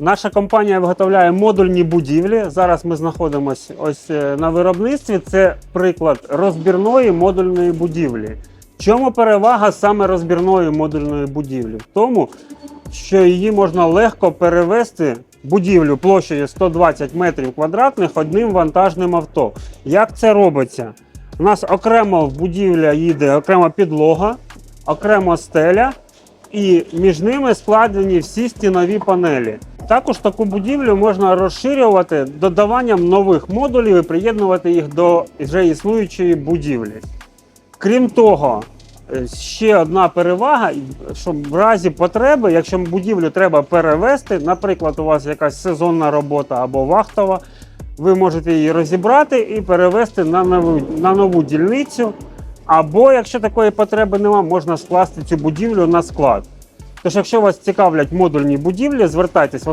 Наша компанія виготовляє модульні будівлі. Зараз ми знаходимося ось е, на виробництві. Це приклад розбірної модульної будівлі. Чому перевага саме розбірної модульної будівлі? В тому, що її можна легко перевести будівлю площею 120 метрів квадратних одним вантажним авто. Як це робиться? У нас окремо в будівля їде окрема підлога, окремо стеля, і між ними складені всі стінові панелі. Також таку будівлю можна розширювати додаванням нових модулів і приєднувати їх до вже існуючої будівлі. Крім того, е, ще одна перевага, що в разі потреби, якщо будівлю треба перевести, наприклад, у вас якась сезонна робота або вахтова, ви можете її розібрати і перевести на нову, на нову дільницю. Або, якщо такої потреби немає, можна скласти цю будівлю на склад. Тож, якщо вас цікавлять модульні будівлі, звертайтесь